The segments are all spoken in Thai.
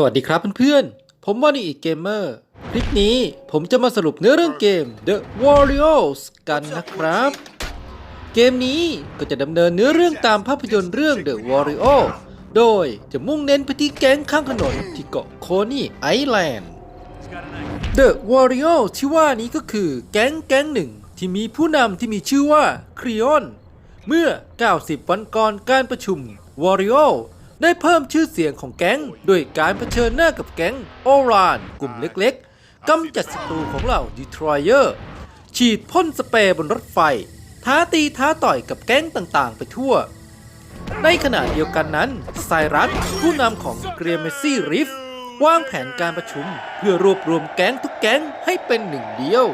สวัสดีครับเพื่อนๆ ผมว่านี่อีกเกมเมอร์ คลิปนี้ผมจะมาสรุปเนื้อเรื่องเกม The Warriors กันนะครับ เกมนี้ก็จะดำเนินเนื้อเรื่องตามภาพยนตร์เรื่อง The Warrior โดยจะมุ่งเน้นไปที่แก๊งข้างถนนที่เกาะโคนี่ไอแลนด์ The Warrior ที่ว่านี้ก็คือแก๊งแก๊งหนึ่งที่มีผู้นำที่มีชื่อว่าครีออน เมื่อ90 วันก่อนการประชุม Warrior ได้เพิ่มชื่อเสียงของแก๊งด้วยการเผชิญหน้ากับแก๊งโอรานกลุ่มเล็กๆกำจัดศัตรูของเหล่าดีทรอยเออร์ฉีดพ่นสเปรย์บนรถไฟ ท้าตีท้าต่อยกับแก๊งต่างๆ ไปทั่ว ในขณะเดียวกันนั้นไซรัสผู้นำของเกรียเมซี่ริฟวางแผนการประชุมเพื่อรวบรวมแก๊งทุกแก๊งให้เป็นหนึ่งเดียว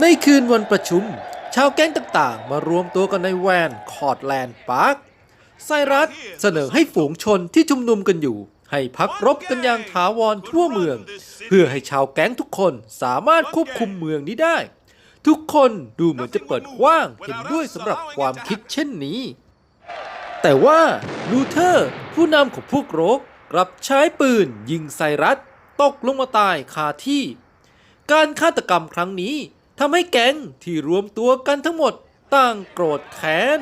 ในคืนวันประชุม ชาวแก๊งต่างๆ มารวมตัวกันในแวนคอร์ดแลนด์พาร์ค ไซรัสเสนอให้ฝูงชนที่ชุมนุมกันอยู่ ให้พักรบกันอย่างถาวรทั่วเมือง เพื่อให้ชาวแก๊งทุกคนสามารถควบคุมเมืองนี้ได้ ทุกคนดูเหมือนจะเปิดกว้างเห็นด้วยสำหรับความคิดเช่นนี้ แต่ว่าลูเทอร์ผู้นำของพวกโรกกลับใช้ปืนยิงไซรัสตกลงมาตายคาที่ การฆาตกรรมครั้งนี้ทำให้แก๊งที่รวมตัวกันทั้งหมดต่างโกรธแค้น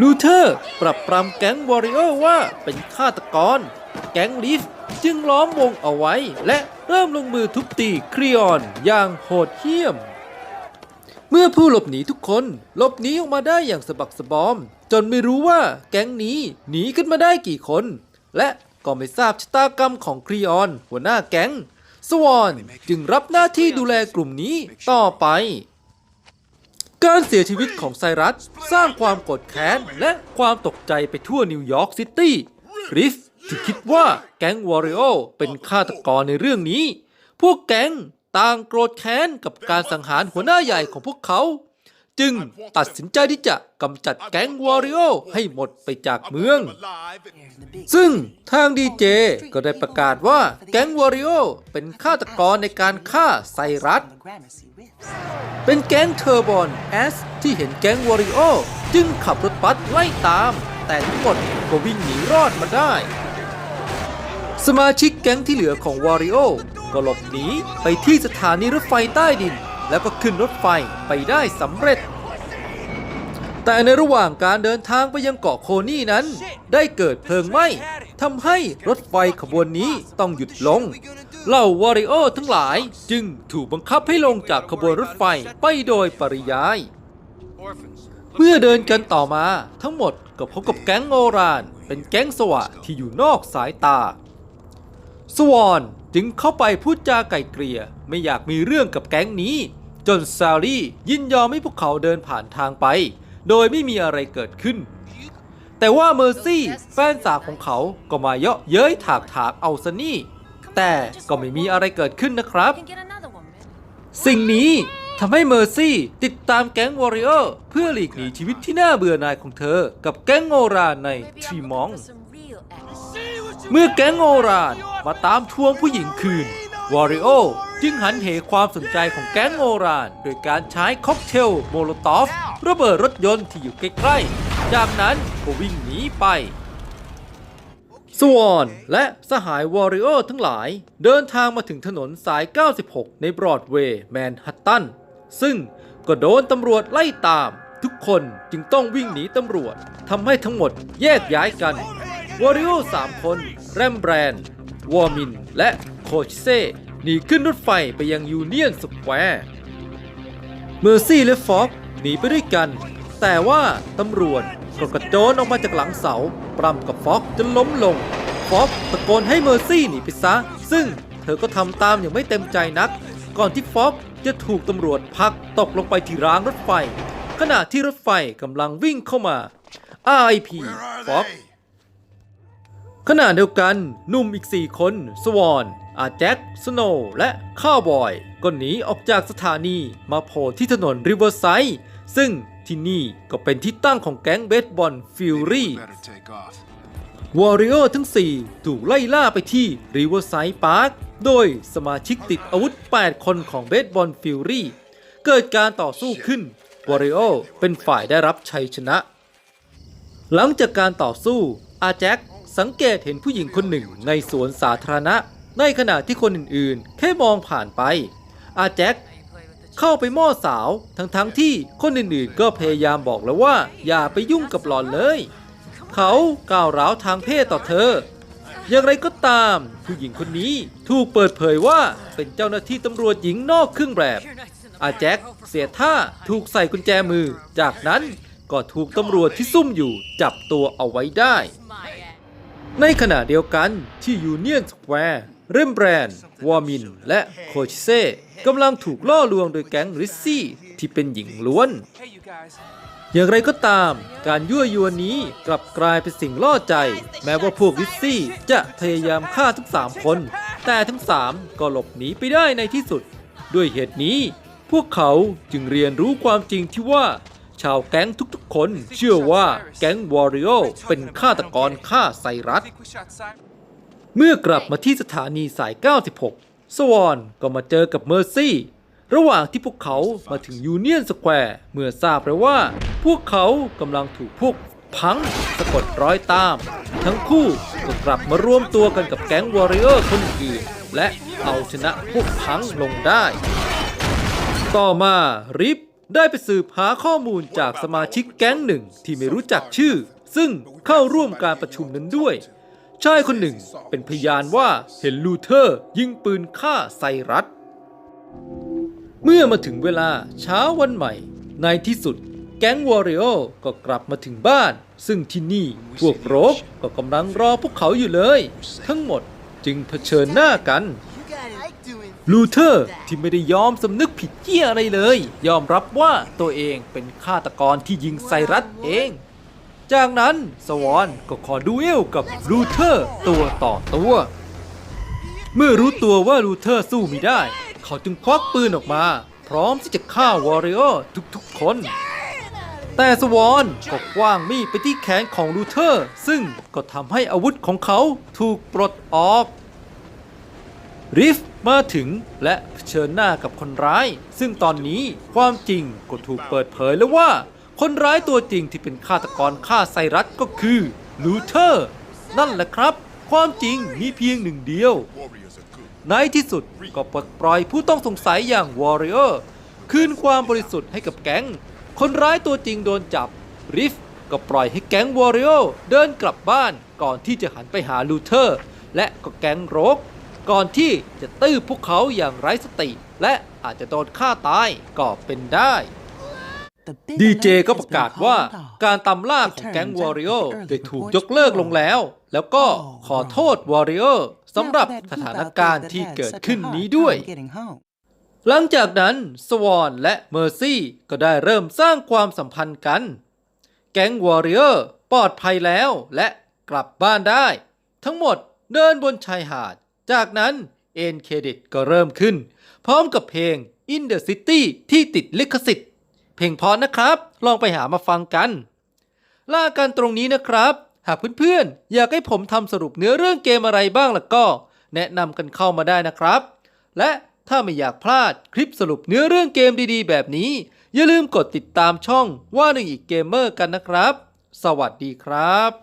ลูเทอร์ปรับปรามแก๊งวอริเออร์ว่าเป็นฆาตกร แก๊งลิฟจึงล้อมวงเอาไว้ และเริ่มลงมือทุบตีครีออนอย่างโหดเหี้ยม เมื่อผู้หลบหนีทุกคนหลบหนีออกมาได้อย่างสะบักสะบอม จนไม่รู้ว่าแก๊งนี้หนีขึ้นมาได้กี่คน และก็ไม่ทราบชะตากรรมของครีออนหัวหน้าแก๊ง สวอนจึงรับหน้าที่ดูแลกลุ่มนี้ต่อไป การเสียชีวิตของไซรัส สร้างความโกรธแค้น และความตกใจไปทั่วนิวยอร์กซิตี้กริฟที่คิดว่าแก๊งวอริโอเป็นฆาตกรในเรื่องนี้ พวกแก๊งต่างโกรธแค้นกับการสังหารหัวหน้าใหญ่ของพวกเขา จึงตัดสินใจที่จะกำจัดแก๊งวอริโอให้หมดไปจากเมือง ซึ่งทางดีเจก็ได้ประกาศว่าแก๊งวอริโอเป็นฆาตกรในการฆ่าไซรัส เป็นแก๊งเทอร์บอนแอสที่เห็นแก๊งวอริโอจึงขับรถบัสไล่ตาม แต่ทั้งหมดก็วิ่งหนีรอดมาได้ สมาชิกแก๊งที่เหลือของวอริโอก็หลบหนีไปที่สถานีรถไฟใต้ดิน แล้วก็ขึ้นรถไฟไปได้สำเร็จ แต่ในระหว่างการเดินทางไปยังเกาะโคนี่นั้น ได้เกิดเพลิงไหม้ทำให้รถไฟขบวนนี้ต้องหยุดลงเหล่าวอริโอทั้งหลายจึงถูกบังคับให้ลงจากขบวนรถไฟไปโดยปริยาย เมื่อเดินกันต่อมาทั้งหมดก็พบกับแก๊งโอราน เป็นแก๊งสวะที่อยู่นอกสายตา สวอนจึงเข้าไปพูดจาไก่เกลี่ยไม่อยากมีเรื่องกับแก๊งนี้ จนซาลี่ยินยอมให้พวกเขาเดินผ่านทางไป โดยไม่มีอะไรเกิดขึ้น แต่ว่าเมอร์ซี่แฟนสาวของเขาก็มาเยาะเย้ยถากถากเอาซะนี่ แต่ก็ไม่มีอะไรเกิดขึ้นนะครับ สิ่งนี้ทำให้เมอร์ซี่ติดตามแก๊งวอริเออร์เพื่อหลีกหนีชีวิตที่น่าเบื่อหน่ายของเธอ กับแก๊งโอราในทรีมอง เมื่อแก๊งโอรานมาตามทวงผู้หญิงคืนวอริโอ จึงหันเหความสนใจของแก๊งโอราน โดยการใช้ค็อกเทลโมโลตอฟระเบิดรถยนต์ที่อยู่ใกล้ๆ จากนั้นก็วิ่งหนีไปสวอนและสหายวอริโอทั้งหลาย เดินทางมาถึงถนนสาย 96 ในบรอดเวย์แมนฮัตตัน ซึ่งก็โดนตำรวจไล่ตาม ทุกคนจึงต้องวิ่งหนีตำรวจทำให้ทั้งหมดแยกย้ายกันวอริโอสามคน แรมแบรนด์ วอร์มิน และโคชเซ หนีขึ้นรถไฟไปยังยูเนียนสแควร์ เมอร์ซี่และฟ็อกหนีไปด้วยกัน แต่ว่าตำรวจก็กระโจนออกมาจากหลังเสา ปรำกับฟ็อกจนล้มลง ฟ็อกตะโกนให้เมอร์ซี่หนีไปซะ ซึ่งเธอก็ทำตามอย่างไม่เต็มใจนัก ก่อนที่ฟ็อกจะถูกตำรวจผลักตกลงไปที่รางรถไฟ ขณะที่รถไฟกำลังวิ่งเข้ามา RIP ฟ็อกขณะเดียวกันหนุ่มอีก 4 คน สวอน อาแจ็คสโนว์และข้าวบอยก็หนีออกจากสถานีมาโผล่ที่ถนนริเวอร์ไซด์ซึ่งที่นี่ก็เป็นที่ตั้งของแก๊งเบสบอลฟิวรี่ Better take off. วอริโอทั้ง 4 ถูกไล่ล่าไปที่ริเวอร์ไซด์พาร์คโดยสมาชิกติดอาวุธ 8 คนของเบสบอลฟิวรี่เกิดการต่อสู้ขึ้นวอริโอเป็นฝ่ายได้รับชัยชนะ หลังจากการต่อสู้อาแจ็คสังเกตเห็นผู้หญิงคนหนึ่งในสวนสาธารณะ ในขณะที่คนอื่นๆ แค่มองผ่านไป อาแจ็คเข้าไปม้อสาวทั้งๆที่คนอื่นๆ ก็พยายามบอกแล้วว่า อย่าไปยุ่งกับหลอนเลย เขาก้าวร้าวทางเพศต่อเธอ อย่างไรก็ตาม ผู้หญิงคนนี้ถูกเปิดเผยว่าเป็นเจ้าหน้าที่ตำรวจหญิงนอกเครื่องแบบ อาแจ็คเสียท่าถูกใส่กุญแจมือ จากนั้นก็ถูกตำรวจที่ซุ่มอยู่จับตัวเอาไว้ได้ ในขณะเดียวกันที่ยูเนียนสแควร์ เรมแบรนด์วอร์มิน และโคชิเซ่กำลังถูกล่อลวงโดยแก๊งริซซี่ที่เป็นหญิงล้วน Hey, you guys. อย่างไรก็ตาม การยั่วยวนนี้กลับกลายเป็นสิ่งล่อใจ แม้ว่าพวกริซซี่จะพยายามฆ่าทั้ง3คน แต่ทั้ง3ก็หลบหนีไปได้ในที่สุด ด้วยเหตุนี้ พวกเขาจึงเรียนรู้ความจริงที่ว่า ชาวแก๊งทุกๆคน เชื่อว่าแก๊งวอริโอเป็นฆาตกรฆ่าไซรัส เมื่อกลับมาที่สถานีสาย 96 สวอนก็มาเจอกับเมอร์ซี่ ระหว่างที่พวกเขามาถึงยูเนียนสแควร์เมื่อทราบแล้วว่า พวกเขากำลังถูกพวกพังสะกดร้อยตาม ทั้งคู่ก็กลับมารวมตัวกันกับแก๊งวอริเออร์คนอื่น และเอาชนะพวกพังลงได้ ต่อมาริฟได้ไปสืบหาข้อมูลจากสมาชิกแก๊งหนึ่งที่ไม่รู้จักชื่อ ซึ่งเข้าร่วมการประชุมนั้นด้วย ชายคนหนึ่งเป็นพยานว่าเห็นลูเทอร์ยิงปืนฆ่าไซรัส เมื่อมาถึงเวลาเช้าวันใหม่ ในที่สุดแก๊งวอริโอก็กลับมาถึงบ้าน ซึ่งที่นี่พวกโรกก็กำลังรอพวกเขาอยู่เลย ทั้งหมดจึงเผชิญหน้ากันลูเทอร์ที่ไม่ได้ยอมสำนึกผิดเหี้ยอะไรเลย ยอมรับว่าตัวเองเป็นฆาตกรที่ยิงไซรัสเอง จากนั้นสวอนก็ขอดูเอลกับลูเทอร์ตัวต่อตัว เมื่อรู้ตัวว่าลูเทอร์สู้ไม่ได้ เขาจึงควักปืนออกมา พร้อมที่จะฆ่าวอริโอทุกๆคน แต่สวอนก็กว้างมีดไปที่แขนของลูเทอร์ ซึ่งก็ทำให้อาวุธของเขาถูกปลดออกริฟมาถึงและเผชิญหน้ากับคนร้าย ซึ่งตอนนี้ความจริงก็ถูกเปิดเผยแล้วว่า คนร้ายตัวจริงที่เป็นฆาตกรฆ่าไซรัสก็คือลูเทอร์ นั่นแหละครับ ความจริงมีเพียงหนึ่งเดียวในที่สุดก็ปลดปล่อยผู้ต้องสงสัยอย่างวอริเออร์คืนความบริสุทธิ์ให้กับแก๊ง คนร้ายตัวจริงโดนจับ ริฟก็ปล่อยให้แก๊งวอริเออร์เดินกลับบ้านก่อนที่จะหันไปหาลูเทอร์ และก็แก๊งโรก ก่อนที่จะตื้อพวกเขาอย่างไร้สติ และอาจจะโดนฆ่าตายก็เป็นได้ ดีเจก็ประกาศว่าการตามล่าของแก๊งวอริโอได้ถูกยกเลิกลงแล้ว แล้วก็ขอโทษวอริโอสำหรับสถานการณ์ที่เกิดขึ้นนี้ด้วย หลังจากนั้นสวอนและเมอร์ซี่ก็ได้เริ่มสร้างความสัมพันธ์กัน แก๊งวอริเอปลอดภัยแล้วและกลับบ้านได้ ทั้งหมดเดินบนชายหาด จากนั้นเอ็นเครดิตก็เริ่มขึ้น พร้อมกับเพลง In the City ที่ติดลิขสิทธิ์ ลงเพราะนะครับ ลองไปหามาฟังกันล่ากันตรงนี้นะครับ หากเพื่อนๆ อยากให้ผมทำสรุปเนื้อเรื่องเกมอะไรบ้างล่ะก็ แนะนำกันเข้ามาได้นะครับ และถ้าไม่อยากพลาดคลิปสรุปเนื้อเรื่องเกมดีๆ แบบนี้ อย่าลืมกดติดตามช่องว่าหนึ่งอีกเกมเมอร์กันนะครับ สวัสดีครับ